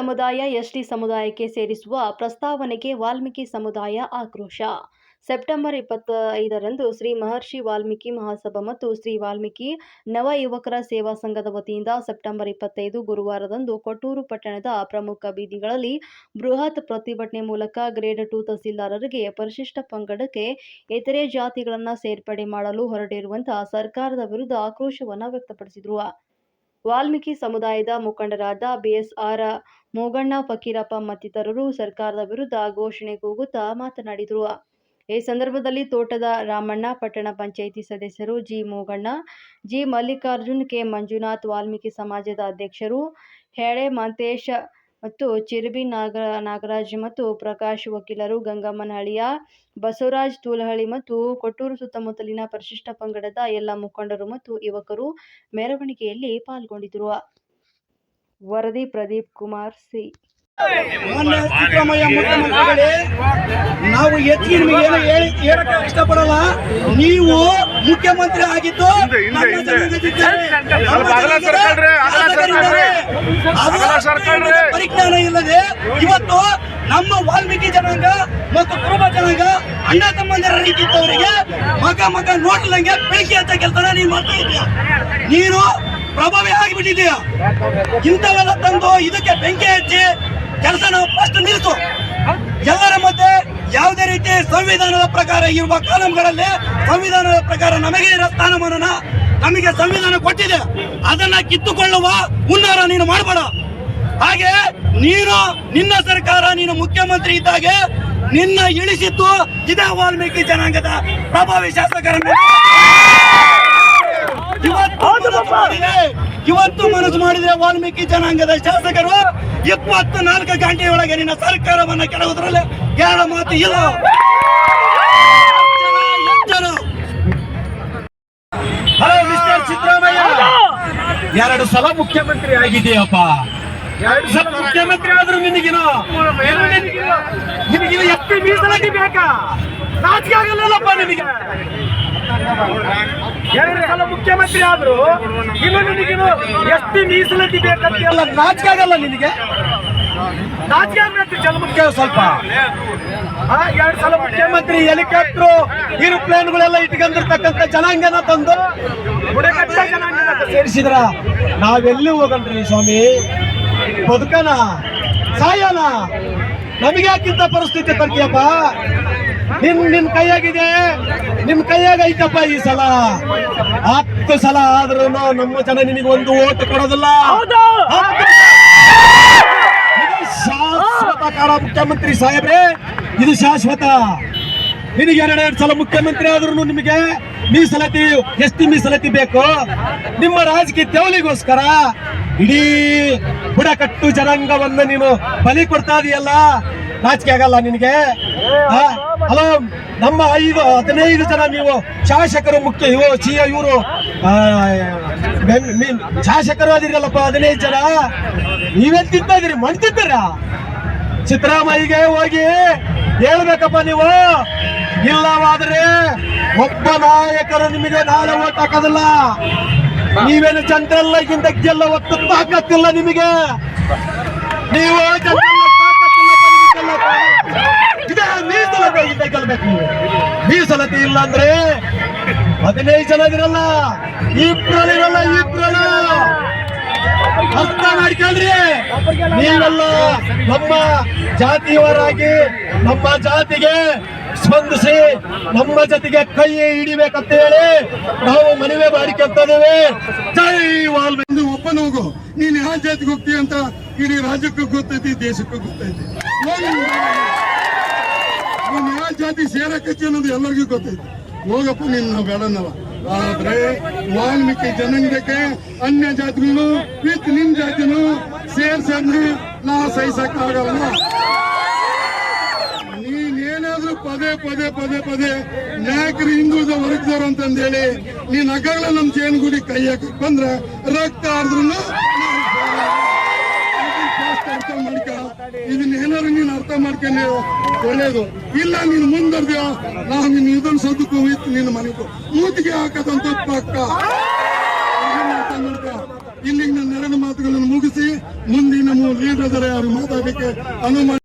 ಸಮುದಾಯ, ಎಸ್ಟಿ ಸಮುದಾಯಕ್ಕೆ ಸೇರಿಸುವ ಪ್ರಸ್ತಾವನೆಗೆ ವಾಲ್ಮೀಕಿ ಸಮುದಾಯ ಆಕ್ರೋಶ. ಸೆಪ್ಟೆಂಬರ್ ಇಪ್ಪತ್ತ ಐದರಂದು ಶ್ರೀ ಮಹರ್ಷಿ ವಾಲ್ಮೀಕಿ ಮಹಾಸಭಾ ಮತ್ತು ಶ್ರೀ ವಾಲ್ಮೀಕಿ ನವ ಯುವಕರ ಸೇವಾ ಸಂಘದ ವತಿಯಿಂದ ಸೆಪ್ಟೆಂಬರ್ ಇಪ್ಪತ್ತೈದು ಗುರುವಾರದಂದು ಕೊಟ್ಟೂರು ಪಟ್ಟಣದ ಪ್ರಮುಖ ಬೀದಿಗಳಲ್ಲಿ ಬೃಹತ್ ಪ್ರತಿಭಟನೆ ಮೂಲಕ ಗ್ರೇಡ್ ಟು ತಹಸೀಲ್ದಾರರಿಗೆ ಪರಿಶಿಷ್ಟ ಪಂಗಡಕ್ಕೆ ಇತರೆ ಜಾತಿಗಳನ್ನು ಸೇರ್ಪಡೆ ಮಾಡಲು ಹೊರಟಿರುವಂತಹ ಸರ್ಕಾರದ ವಿರುದ್ಧ ಆಕ್ರೋಶವನ್ನು ವ್ಯಕ್ತಪಡಿಸಿದರು. ವಾಲ್ಮೀಕಿ ಸಮುದಾಯದ ಮುಖಂಡರಾದ ಬಿಎಸ್ಆರ್ ಮೋಗಣ್ಣ ಫಕೀರಪ್ಪ ಮತ್ತಿತರರು ಸರ್ಕಾರದ ವಿರುದ್ಧ ಘೋಷಣೆ ಕೂಗುತ್ತಾ ಮಾತನಾಡಿದರು. ಈ ಸಂದರ್ಭದಲ್ಲಿ ತೋಟದ ರಾಮಣ್ಣ, ಪಟ್ಟಣ ಪಂಚಾಯಿತಿ ಸದಸ್ಯರು G Moganna, G Mallikarjun, K Manjunath Valmiki ಸಮಾಜದ ಅಧ್ಯಕ್ಷರು ಹೆಳೆ ಮಾಂತೇಶ್ ಮತ್ತು ಚಿರುಬಿ ನಾಗ ನಾಗರಾಜ್ ಮತ್ತು ಪ್ರಕಾಶ್ ವಕೀಲರು ಗಂಗಮ್ಮನಹಳ್ಳಿಯ ಬಸವರಾಜ್ ತೂಲಹಳ್ಳಿ ಮತ್ತು ಕೊಟ್ಟೂರು ಸುತ್ತಮುತ್ತಲಿನ ಪರಿಶಿಷ್ಟ ಪಂಗಡದ ಎಲ್ಲ ಮುಖಂಡರು ಮತ್ತು ಯುವಕರು ಮೆರವಣಿಗೆಯಲ್ಲಿ ಪಾಲ್ಗೊಂಡಿದ್ದರು. ವರದಿ ಪ್ರದೀಪ್ ಕುಮಾರ್ ಸಿ. ಮಾನ್ಯ ಸಿದ್ದರಾಮಯ್ಯ ಮುಖ್ಯಮಂತ್ರಿಗಳೇ ನಾವು ಎತ್ತಿ ನಿಮಗೆ ಏನು ಹೇಳಿ ಹೇಳಕ್ಕೆ ಇಷ್ಟಪಡಲ್ಲ. ನೀವು ಮುಖ್ಯಮಂತ್ರಿ ಆಗಿದ್ದು ನಮ್ಮ ಪರಿಜ್ಞಾನ ಇಲ್ಲದೆ ಇವತ್ತು ನಮ್ಮ ವಾಲ್ಮೀಕಿ ಜನಾಂಗ ಮತ್ತು ಕುರುಬ ಜನಾಂಗ ಅಣ್ಣ ತಮ್ಮಂದಿರ ರೀತಿ ಇದ್ದವರಿಗೆ ಮಗ ಮಗ ನೋಡ್ಲಂಗೆ ಬೆಂಕಿ ಅಂತ ಕೆಲಸ ನೀನು ಮಾಡ್ತಾ ಇದೀಯ ನೀನು ಪ್ರಭಾವಿ ಆಗಿಬಿಟ್ಟಿದೀಯ ಇಂಥವೆಲ್ಲ ತಂದು ಇದಕ್ಕೆ ಬೆಂಕಿ ಹಚ್ಚಿ ಕೆಲಸ ನಾವು ಫಸ್ಟ್ ನಿಲ್ಸು ಎಲ್ಲರ ಮಧ್ಯೆ ಯಾವುದೇ ರೀತಿ ಸಂವಿಧಾನದ ಪ್ರಕಾರ ಇರುವ ಕಾಲಂಗಳಲ್ಲಿ ಸಂವಿಧಾನದ ಪ್ರಕಾರ ನಮಗೆ ಇರೋ ಸ್ಥಾನಮಾನನ ನಮಗೆ ಸಂವಿಧಾನ ಕೊಟ್ಟಿದೆ. ಅದನ್ನ ಕಿತ್ತುಕೊಳ್ಳುವ ಹುನ್ನಾರ ನೀನು ಮಾಡಬೇಡ. ಹಾಗೆ ನೀನು ನಿನ್ನ ಸರ್ಕಾರ ನೀನು ಮುಖ್ಯಮಂತ್ರಿ ಇದ್ದಾಗ ನಿನ್ನ ಇಳಿಸಿತ್ತು ಇದೇ ವಾಲ್ಮೀಕಿ ಜನಾಂಗದ ಪ್ರಭಾವಿ ಶಾಸಕರ. ಇವತ್ತು ಮನಸ್ಸು ಮಾಡಿದ್ರೆ ಇವತ್ತು ಮನಸ್ಸು ಮಾಡಿದ್ರೆ ವಾಲ್ಮೀಕಿ ಜನಾಂಗದ ಶಾಸಕರು. ಇಪ್ಪತ್ತು ನಾಲ್ಕು ಗಂಟೆಯೊಳಗೆ ನಿನ್ನ ಸರ್ಕಾರವನ್ನ ಕೆಡುವುದರಲ್ಲಿ ಎರಡು ಮಾತು ಇಲ್ಲ. ಎರಡು ಸಲ ಮುಖ್ಯಮಂತ್ರಿ ಆಗಿದೆಯಪ್ಪ. ಎರಡು ಸಲ ಮುಖ್ಯಮಂತ್ರಿ ಆದ್ರೂ ನಿನಗಿನ ನಿನಗಿನ? ಎಷ್ಟು ಮೀಸಲಾತಿ ಬೇಕಾ? ನಾಚಿಕೆ ಆಗಲ್ಲಪ್ಪ ನಿನಗೆ. ಎರಡು ಸಲ ಮುಖ್ಯಮಂತ್ರಿ ಆದ್ರೂ ಇನ್ನು ನಿನಗಿನ್ನು ಎಷ್ಟು ಮೀಸಲಾತಿ ಬೇಕಂತ ನಾಚಿಕೆ ಆಗಲ್ಲ ನಿನಗೆ. ನಾಚಿಕೆ ಆಗ್ಬೇಕು ಜನ್ಮಕ್ಕೆ ಸ್ವಲ್ಪ. ಎರಡ್ ಸಲ ಮುಖ್ಯಮಂತ್ರಿ ಹೆಲಿಕಾಪ್ಟರ್ ಏರೋಪ್ಲೇನ್ಗಳೆಲ್ಲ ಇಟ್ಕೊಂಡಿರ್ತಕ್ಕಂಥ ಜನಾಂಗನ ತಂದು ಬುಡಕಟ್ಟ ಜನಾಂಗನ ಸೇರಿಸಿದ್ರ. ನಾವೆಲ್ಲಿ ಹೋಗಣ್ರಿ ಸ್ವಾಮಿ? ಬದುಕನ? ಸಾಯನ? ನಮಗೆ ಯಾಕಿಂತ ಪರಿಸ್ಥಿತಿ ತರ್ತೀಯಪ್ಪ? ನಿನ್ ನಿನ್ ಕೈಯಾಗಿದೆ. ನಿಮ್ ಕೈಯಾಗ ಐತಪ್ಪ ಈ ಸಲ. ಹತ್ತು ಸಲ ಆದ್ರೂ ನಮ್ಮ ಜನ ನಿಮಗೆ ಒಂದು ಓಟ್ ಕೊಡೋದಿಲ್ಲ. ಶಾಶ್ವತ ಕಾಲ ಮುಖ್ಯಮಂತ್ರಿ ಸಾಹೇಬ್ರೆ, ಇದು ಶಾಶ್ವತ. ನಿನಗೆ ಎರಡೆರಡು ಸಲ ಮುಖ್ಯಮಂತ್ರಿ ಆದ್ರೂ ನಿಮಗೆ ಮೀಸಲಾತಿ, ಎಷ್ಟು ಮೀಸಲಾತಿ ಬೇಕು? ನಿಮ್ಮ ರಾಜಕೀಯ ತೆವಲಿಗೋಸ್ಕರ ಇಡೀ ಬುಡಕಟ್ಟು ಜನಾಂಗವನ್ನು ನೀನು ಬಲಿ ಕೊಡ್ತಾ ಇದೆಯಲ್ಲ? ನಾಚಿಕೆ ಆಗಲ್ಲ ನಿನಗೆ? ಹಲೋ, ನಮ್ಮ ಐದು, ಹದಿನೈದು ಜನ ನೀವು ಶಾಸಕರು ಮುಖ್ಯ, ಇವು ಸಿ ಇವರು. ಶಾಸಕರು ಅದಿರಲ್ಲಪ್ಪ ಹದಿನೈದು ಜನ. ನೀವೇನ್ ತಿಂತಾ ಇದೀರಿ? ಮಣ್ ತಿಂತಾರ? ಸಿದ್ದರಾಮಯ್ಯಗೆ ಹೋಗಿ ಹೇಳ್ಬೇಕಪ್ಪ ನೀವು. ಇಲ್ಲವಾದ್ರೆ ಒಬ್ಬ ನಾಯಕರು ನಿಮಗೆ ನಾಳೆ ಓಟ್ ಹಾಕೋದಿಲ್ಲ. ನೀವೇನು ಜನರೆಲ್ಲಗಿಂತ ಗೆಲ್ಲ ಒತ್ತು ತಾಕತ್ತಿಲ್ಲ ನಿಮಗೆ? ನೀವು ಮೀಸಲಾತಿ ಇಲ್ಲ ಅಂದ್ರೆ ಹದಿನೈದು ಜನ ಇರಲ್ಲ ಇಬ್ರಲ್ಲಿರಲ್ಲ ಇಬ್ರಲ್ಲ ಅರ್ಥ ಮಾಡ್ಕೊಳ್ರಿ ನೀವೆಲ್ಲ ನಮ್ಮ ಜಾತಿಯವರಾಗಿ, ನಮ್ಮ ಜಾತಿಗೆ ಸ್ಪಂದಿಸಿ, ನಮ್ಮ ಜೊತೆಗೆ ಕೈ ಹಿಡಿಬೇಕಂತ ಹೇಳಿ ನಾವು ಮನವಿ ಮಾಡಿಕೊಂತಿದ್ದೇವೆ ಜೈ ವಾಲ್ಮೀಕಿ. ಒಬ್ಬನ ಹೋಗು. ನೀನ್ ಯಾವ ಜಾತಿಗೆ ಹೋಗ್ತೀಯ ಅಂತ ಇಡೀ ರಾಜ್ಯಕ್ಕೂ ಗೊತ್ತೈತಿ, ದೇಶಕ್ಕೂ ಗೊತ್ತೈತಿ. ಯಾವ ಜಾತಿ ಸೇರಕತ್ತಿ ಅನ್ನೋದು ಎಲ್ಲರಿಗೂ ಗೊತ್ತೈತಿ. ಹೋಗಪ್ಪ, ನೀನ್ ನಾವು ಆದ್ರೆ ವಾಲ್ಮೀಕಿ ಜನಾಂಗಕ್ಕೆ ಅನ್ಯ ಜಾತಿಗಳು, ವಿತ್ ನಿಮ್ ಜಾತಿನು ಸೇರ್ಸಂದ್ರೆ ನಾ ಸಹಿಸಕ್ ಆಗಲ್ಲ ನೀನೇನಾದ್ರೂ ಪದೇ ಪದೇ ಪದೇ ಪದೇ ನಾಯಕರು ಹಿಂದುಳಿದ ವರ್ಗದವ್ರು ಅಂತಂದೇಳಿ ನೀನ್ ಅಗಲ ನಮ್ ಜೇನುಗುಡಿ ಕೈ ಹಾಕಕ್ ಬಂದ್ರ ರಕ್ತ ಮಾಡ್ಕ ಇದನ್ನ ಏನಾದ್ರು ನೀನ್ ಅರ್ಥ ಮಾಡ್ಕೊಂಡು ಒಳ್ಳೇದು ಇಲ್ಲ, ನೀನು ಮುಂದೆ ನಾನು ನಿನ್ನ ಇದನ್ ಸದಕ್ಕೂ ಇತ್ತು ನಿನ್ನ ಮನೆಗೂ. ಮೂತಿಗೆ ಹಾಕದಂತ ಪಕ್ಕ. ಇಲ್ಲಿಗೆ ನನ್ನ ಎರಡು ಮಾತುಗಳನ್ನು ಮುಗಿಸಿ, ಮುಂದಿನ ಲೀಡರ್ ಯಾರು? ಮಾತಾಡಲಿಕ್ಕೆ ಅನುಮತಿ